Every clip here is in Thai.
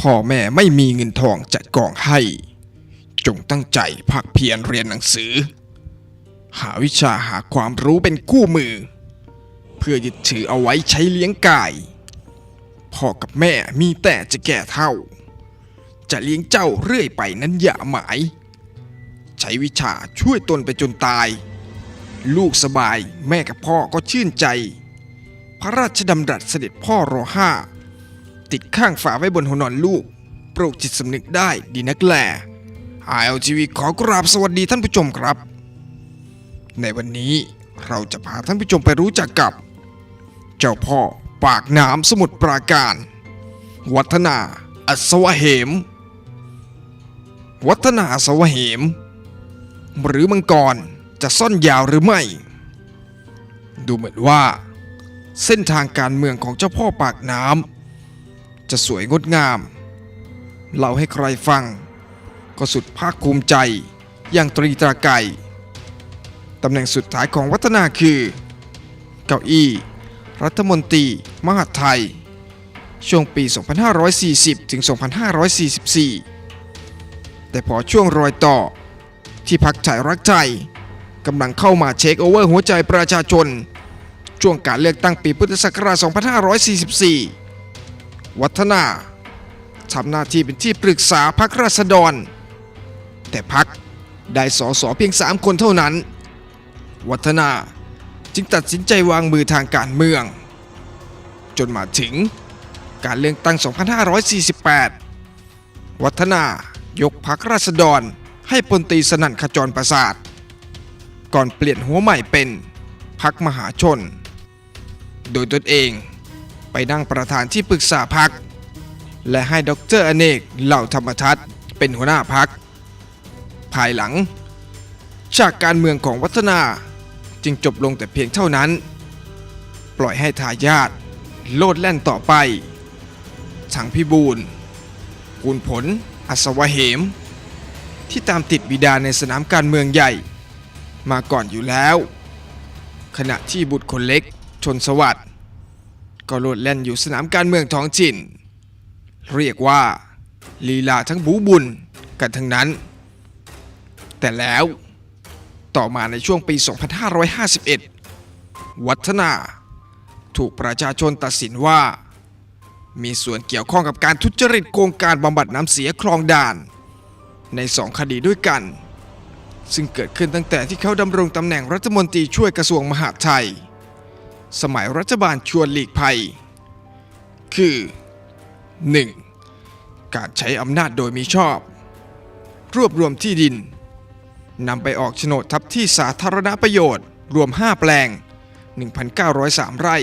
พ่อแม่ไม่มีเงินทองจัดกองให้ จงตั้งใจภาคเพียรเรียนหนังสือ หาวิชาหาความรู้เป็นคู่มือ เพื่อยึดถือเอาไว้ใช้เลี้ยงกาย พ่อกับแม่มีแต่จะแก่เท่า จะเลี้ยงเจ้าเรื่อยไปนั้นอย่าหมาย ใช้วิชาช่วยตนไปจนตาย ลูกสบายแม่กับพ่อก็ชื่นใจ พระราชดำรัสเสด็จพ่อรอห้า ติดข้างฝาไว้บนหัวนอนลูกโปรกจิตสำนึกได้ดีนักแหลไอเอลทีวีขอกราบสวัสดีท่านผู้ชมครับ ในวันนี้เราจะพาท่านผู้ชมไปรู้จักกับ เจ้าพ่อปากน้ำสมุทรปราการ วัฒนาอัศวเหม วัฒนาอัศวเหม หรือมังกรจะซ่อนยาวหรือไม่ ดูเหมือนว่า เส้นทางการเมืองของเจ้าพ่อปากน้ำ จะสวยงดงามเล่าให้ใครฟัง ก็สุดภาคภูมิใจ อย่างตรีตราไกรตำแหน่งสุดท้ายของวัฒนาคือ เก้าอี้ รัฐมนตรี มหาไทย ช่วงปี 2540 ถึง 2544 แต่พอช่วงรอยต่อ ที่พักชายรักใจกำลังเข้ามาเช็คโอเวอร์หัวใจประชาชน ช่วงการเลือกตั้งปีพุทธศักราช 2544 วัฒนาทำหน้าที่เป็นที่ปรึกษาพักราษฎร แต่พักได้สอสอเพียง3คนเท่านั้น วัฒนาจึงตัดสินใจวางมือทางการเมือง จนมาถึงการเลือกตั้ง 2548 วัฒนายกพักราษฎรให้พลตรีสนั่นขจรประสาท ก่อนเปลี่ยนหัวใหม่เป็นพักมหาชน โดยตนเอง ไปนั่งประธานที่ปรึกษาพัก และให้ดรอเนกเหล่าธรรมทัศน์เป็นหัวหน้าพัก ภายหลัง จากการเมืองของวัฒนาจึงจบลงแต่เพียงเท่านั้น ปล่อยให้ทายาทโลดแล่นต่อไปสังพิบูลกูลผล อัศวเหม ที่ตามติดบิดาในสนามการเมืองใหญ่ มาก่อนอยู่แล้ว ขณะที่บุตรคนเล็กชนสวัสดิ์ ก็โลดแล่นอยู่สนามการเมืองท้องถิ่น เรียกว่าลีลาทั้งบูบุญกันทั้งนั้น แต่แล้วต่อมาในช่วงปี 2551 วัฒนา ถูกประชาชนตัดสินว่า มีส่วนเกี่ยวข้องกับการทุจริตโกงการบำบัดน้ำเสียคลองด่าน ในสองคดีด้วยกัน ซึ่งเกิดขึ้นตั้งแต่ที่เขาดำรงตำแหน่งรัฐมนตรีช่วยกระทรวงมหาดไทย สมัยรัฐบาลชวนหลีกภัย คือ 1. การใช้อำนาจโดยมิชอบ รวบรวมที่ดินนำไปออกโฉนดทับที่สาธารณประโยชน์ รวม 5 แปลง 1,903 ไร่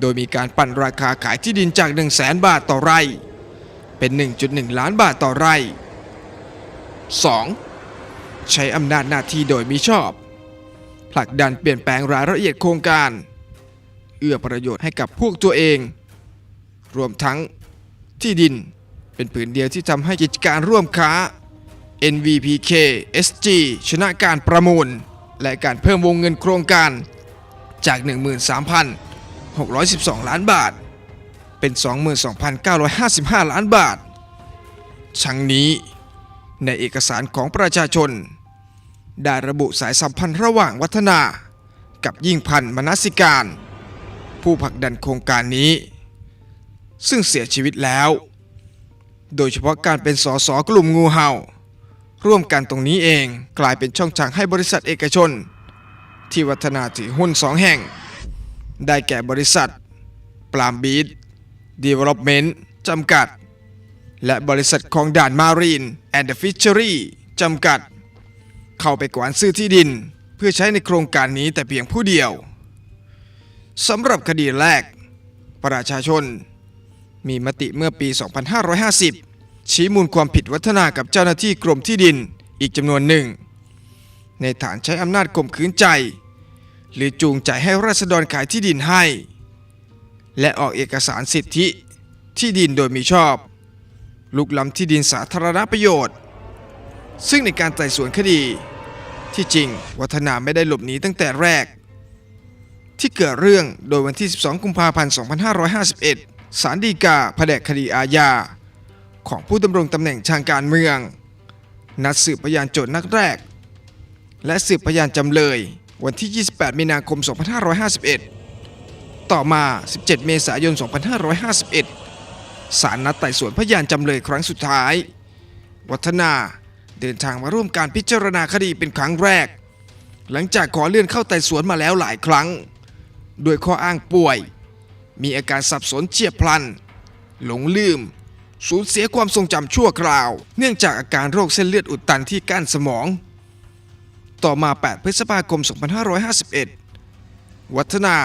โดยมีการปั่นราคาขายที่ดินจาก 1 0 0 0 0แบาทต่อไร่ เป็น 1.1 ล้านบาทต่อไร่ 2. ใช้อำนาจหน้าที่โดยมิชอบ ผลักดันเปลี่ยนแปลงรายละเอียดโครงการ เอื้อประโยชน์ให้กับพวกตัวเอง รวมทั้งที่ดินเป็นผืนเดียวที่ทำให้กิจการร่วมค้า NVPK SG ชนะการประมูล และการเพิ่มวงเงินโครงการจาก 13,612 ล้านบาท เป็น 22,955 ล้านบาท ทั้งนี้ในเอกสารของประชาชน ได้ระบุสายสัมพันธ์ระหว่างวัฒนา กับยิ่งพันธ์มนสิการ ผู้ผลักดันโครงการนี้ ซึ่งเสียชีวิตแล้ว โดยเฉพาะการเป็นสสกลุ่มงูเห่า ร่วมกันตรงนี้เองกลายเป็นช่องทางให้บริษัทเอกชน ที่วัฒนาถือหุ้นสองแห่ง ได้แก่บริษัทปลามบีดดีเวล็อปเมนต์จำกัด และบริษัทของด่านมารีนแอนด์ฟิชเชอรี่จำกัด เข้าไปกวานซื้อที่ดิน เพื่อใช้ในโครงการนี้แต่เพียงผู้เดียวสำหรับคดีแรก ประชาชน มีมติเมื่อปี 2550 ชี้มูลความผิดวัฒนากับเจ้าหน้าที่กรมที่ดินอีกจำนวนหนึ่ง ในฐานใช้อำนาจข่มขืนใจ หรือจูงใจให้ราษฎรขายที่ดินให้ และออกเอกสารสิทธิที่ดินโดยมิชอบ ลุกล้ำที่ดินสาธารณประโยชน์ ซึ่งในการไต่สวนคดี ที่จริง วัฒนาไม่ได้หลบหนีตั้งแต่แรก ที่เกิดเรื่องโดยวันที่ 12 กุมภาพันธ์ 2551 ศาลฎีกาแผนกคดีอาญา ของผู้ดำรงตำแหน่งทางการเมือง นัดสืบพยานโจทย์นัดแรก และสืบพยานจำเลย วันที่ 28 มีนาคม 2551 ต่อมา 17 เมษายน 2551 ศาลนัดไต่สวนพยานจำเลยครั้งสุดท้าย วัฒนา เดินทางมาร่วมการพิจารณาคดีเป็นครั้งแรก หลังจากขอเลื่อนเข้าไต่สวนมาแล้วหลายครั้ง โดยข้ออ้างป่วย มีอาการสับสนเฉียบพลัน หลงลืม สูญเสียความทรงจำชั่วคราว เนื่องจากอาการโรคเส้นเลือดอุดตันที่ก้านสมอง ต่อมา 8 พฤษภาคม 2551 วัฒนา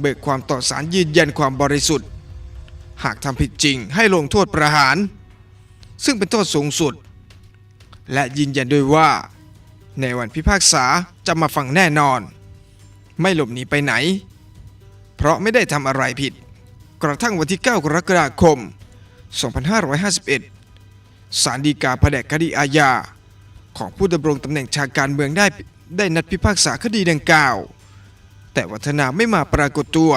เบิกความต่อสารยืนยันความบริสุทธิ์ หากทำผิดจริงให้ลงโทษประหาร ซึ่งเป็นโทษสูงสุด และยืนยันด้วยว่า ในวันพิพากษาจะมาฟังแน่นอน ไม่หลบหนีไปไหน เพราะไม่ได้ทำอะไรผิด กระทั่งวันที่ 9 กรกฎาคม 2551 ศาลฎีกาแผนกคดีอาญา ของผู้ดำรงตำแหน่งทาการเมืองได้ได้นัดพิพากษาคดีดังกล่าว แต่วัฒนาไม่มาปรากฏตัว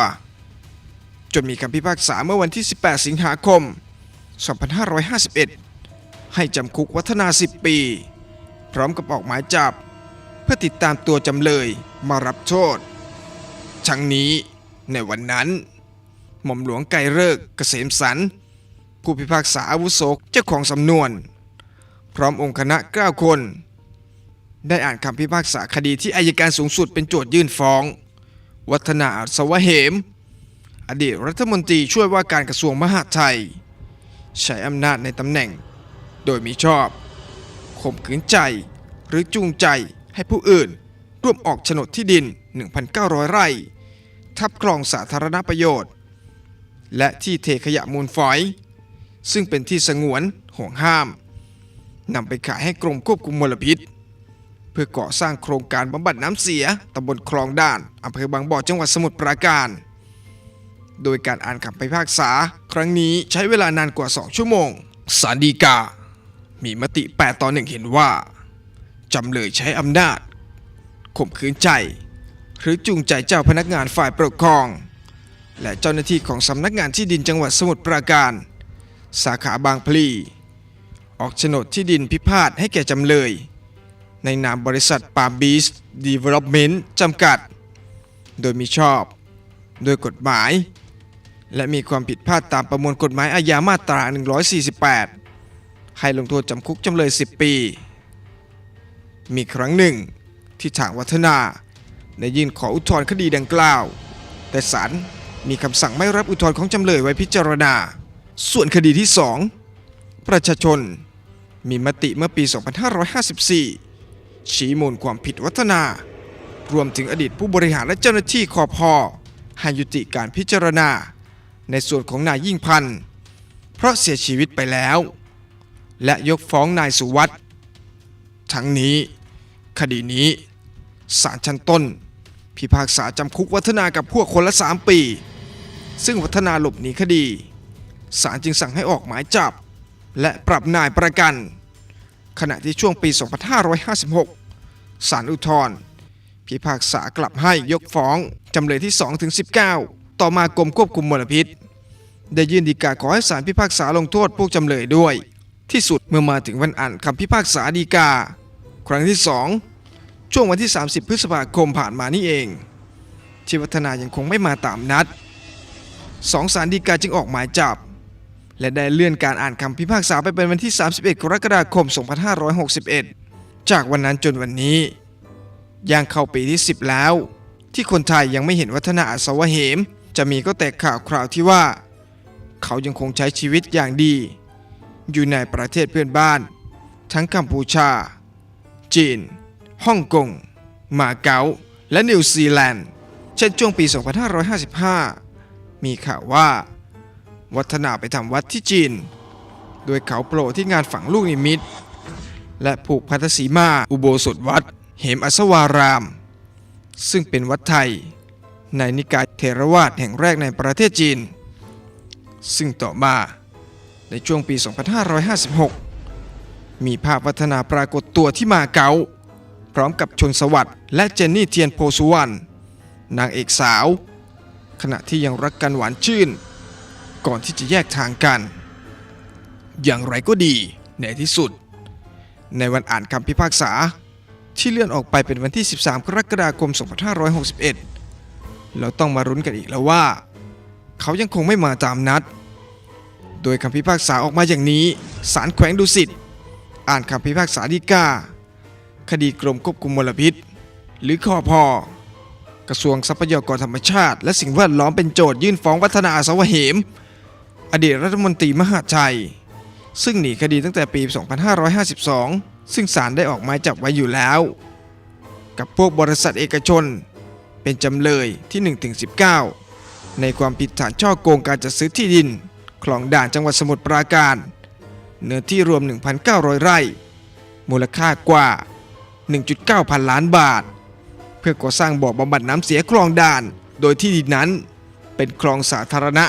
จนมีคำพิพากษาเมื่อวันที่ 18 สิงหาคม 2551 ให้จำคุกวัฒนา10ปี พร้อมกับออกหมายจับ เพื่อติดตามตัวจำเลยมารับโทษทั้งนี้ในวันนั้น หม่อมหลวงไกรเลิกเกษมสันผู้พิพากษาอาวุโสเจ้าของสำนวน พร้อมองค์คณะ9คน ได้อ่านคำพิพากษาคดีที่อายการสูงสุดเป็นโจทยื่นฟ้อง วัฒนาอัศวะเหม อดีตรัฐมนตรีช่วยว่าการกระทรวงมหาดไทย ใช้อำนาจในตำแหน่ง โดยมิชอบข่มขืนใจหรือจูงใจให้ผู้อื่น ร่วมออกโฉนดที่ดิน 1,900 ไร่ ทับคลองสาธารณประโยชน์ และที่เทขยะมูลฝอย ซึ่งเป็นที่สงวนห่วงห้ามนำไปขายให้กรมควบคุมมลพิษ เพื่อก่อสร้างโครงการบำบัดน้ำเสียตำบลคลองด่านอำเภอบางบ่อจังหวัดสมุทรปราการ โดยการอ่านคำพิพากษา ครั้งนี้ใช้เวลานานกว่า 2 ชั่วโมงศาลฎีกา มีมติ 8 ต่อ1เห็นว่า จำเลยใช้อำนาจข่มขืนใจ หรือจูงใจเจ้าพนักงานฝ่ายปกครอง และเจ้าหน้าที่ของสำนักงานที่ดินจังหวัดสมุทรปราการ สาขาบางพลี ออกโฉนดที่ดินพิพาทให้แก่จำเลย ในนามบริษัทปาบีสดีเวล็อปเมนต์จำกัด โดยมีชอบ โดยกฎหมาย และมีความผิดพลาดตามประมวลกฎหมายอาญามาตรา 148 ให้ลงโทษจำคุกจำเลย 10 ปี มีครั้งหนึ่งที่ทางวัฒนาได้ยื่นขออุทธรณ์คดีดังกล่าว แต่ศาลมีคำสั่งไม่รับอุทธรณ์ของจำเลยไว้พิจารณา ส่วนคดีที่ 2 ประชาชนมีมติเมื่อปี 2554 ชี้มูลความผิดวัฒนา รวมถึงอดีตผู้บริหารและเจ้าหน้าที่คอพอให้ยุติการพิจารณา ในส่วนของนายยิ่งพันธ์เพราะเสียชีวิตไปแล้ว และยกฟ้องนายสุวัตทั้งนี้ คดีนี้ศาลชั้นต้น พิพากษาจำคุกวัฒนากับพวกคนละ 3 ปี ซึ่งวัฒนาหลบหนีคดีศาลจึงสั่งให้ออกหมายจับ และปรับนายประกัน ขณะที่ช่วงปี 2556ศาลอุทธรพิพากษากลับให้ยกฟ้องจำเลยที่ 2 ถึง 19 ต่อมากรมควบคุมมลพิษ ได้ยื่นฎีกาขอให้ศาลพิพากษาลงโทษพวกจำเลยด้วย ที่สุดเมื่อมาถึงวันอ่านคำพิพากษาฎีกา ครั้งที่ 2 ช่วงวันที่ 30 พฤษภาคมผ่านมานี่เองที่วัฒนายังคงไม่มาตามนัดสองศาลฎีกาจึงออกหมายจับ และได้เลื่อนการอ่านคำพิพากษาไปเป็นวันที่ 31 กรกฎาคม 2561 จากวันนั้นจนวันนี้ย่างเข้าปีที่ 10 แล้ว ที่คนไทยยังไม่เห็นวัฒนาอัศวะเหม จะมีก็แต่ข่าวคราวที่ว่า เขายังคงใช้ชีวิตอย่างดี อยู่ในประเทศเพื่อนบ้าน ทั้งกัมพูชา จีน ฮ่องกง มาเก๊า และนิวซีแลนด์ เช่นช่วงปี 2555 มีข่าวว่า วัฒนาไปทำวัดที่จีน โดยเขาโปรที่งานฝังลูกนิมิต และผูกพัทสีมาอุโบสถวัด เหมอัสวาราม ซึ่งเป็นวัดไทย ในนิกายเทรวาสแห่งแรกในประเทศจีน ซึ่งต่อมา ในช่วงปี 2556 มีภาพวัฒนาปรากฏตัวที่มาเก๊าพร้อมกับชนสวัสด์และเจนนี่เทียนโพสุวรรณนางเอกสาว ขณะที่ยังรักกันหวานชื่น ก่อนที่จะแยกทางกัน อย่างไรก็ดีในที่สุด ในวันอ่านคำพิพากษาที่เลื่อนออกไปเป็นวันที่ 13 กรกฎาคม 2561 เราต้องมารุ้นกันอีกแล้วว่า เขายังคงไม่มาตามนัด โดยคำพิพากษาออกมาอย่างนี้ศาลแขวงดุสิตอ่านคำพิพากษาฎีกาคดีกรมควบคุมมลพิษ หรือคอพอกระทรวงทรัพยากรธรรมชาติ และสิ่งแวดล้อมเป็นโจทยื่นฟ้องวัฒนาอาสวะเหม อดีตรัฐมนตรีมหาชัย ซึ่งหนีคดีตั้งแต่ปี 2552 ซึ่งศาลได้ออกหมายจับไว้อยู่แล้ว กับพวกบริษัทเอกชน เป็นจำเลยที่ 1-19 ในความผิดฐานช่อโกงการจัดซื้อที่ดิน คลองด่านจังหวัดสมุทรปราการ เนื้อที่รวม 1,900 ไร่ มูลค่ากว่า 1.9 พันล้านบาท เพื่อก่อสร้างบ่อบำบัดน้ำเสียคลองด่าน โดยที่ดินนั้นเป็นคลองสาธารณะ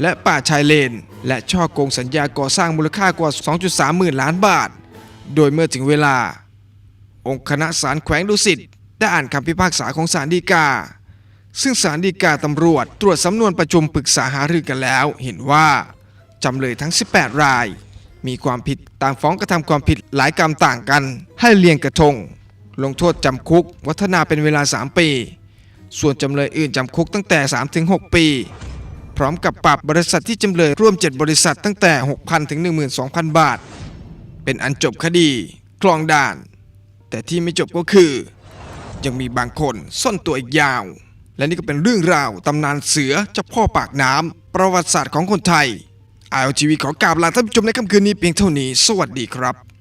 และป่าชายเลน และช่อโกงสัญญาก่อสร้างมูลค่ากว่า 2.3 หมื่นล้านบาท โดยเมื่อถึงเวลา องค์คณะศาลแขวงดุสิตได้อ่านคำพิพากษาของศาลฎีกา ซึ่งศาลฎีกาตำรวจตรวจสำนวนประชุมปรึกษาหารือกันแล้ว เห็นว่าจำเลยทั้ง 18 ราย มีความผิดต่างฟ้องกระทำความผิดหลายกรรมต่างกัน ให้เลียงกระทง ลงโทษจำคุก วัฒนาเป็นเวลา 3 ปี ส่วนจำเลยอื่นจำคุกตั้งแต่ 3-6 ปี พร้อมกับปรับบริษัทที่จำเลยร่วม 7 บริษัทตั้งแต่ 6,000 ถึง 12,000 บาท เป็นอันจบคดีคลองด่าน แต่ที่ไม่จบก็คือ ยังมีบางคนซ่อนตัวอีกยาว และนี่ก็เป็นเรื่องราวตำนานเสือเจ้าพ่อปากน้ำประวัติศาสตร์ของคนไทย ILTV ขอกราบลาท่านผู้ชมในค่ำคืนนี้เพียงเท่านี้ สวัสดีครับ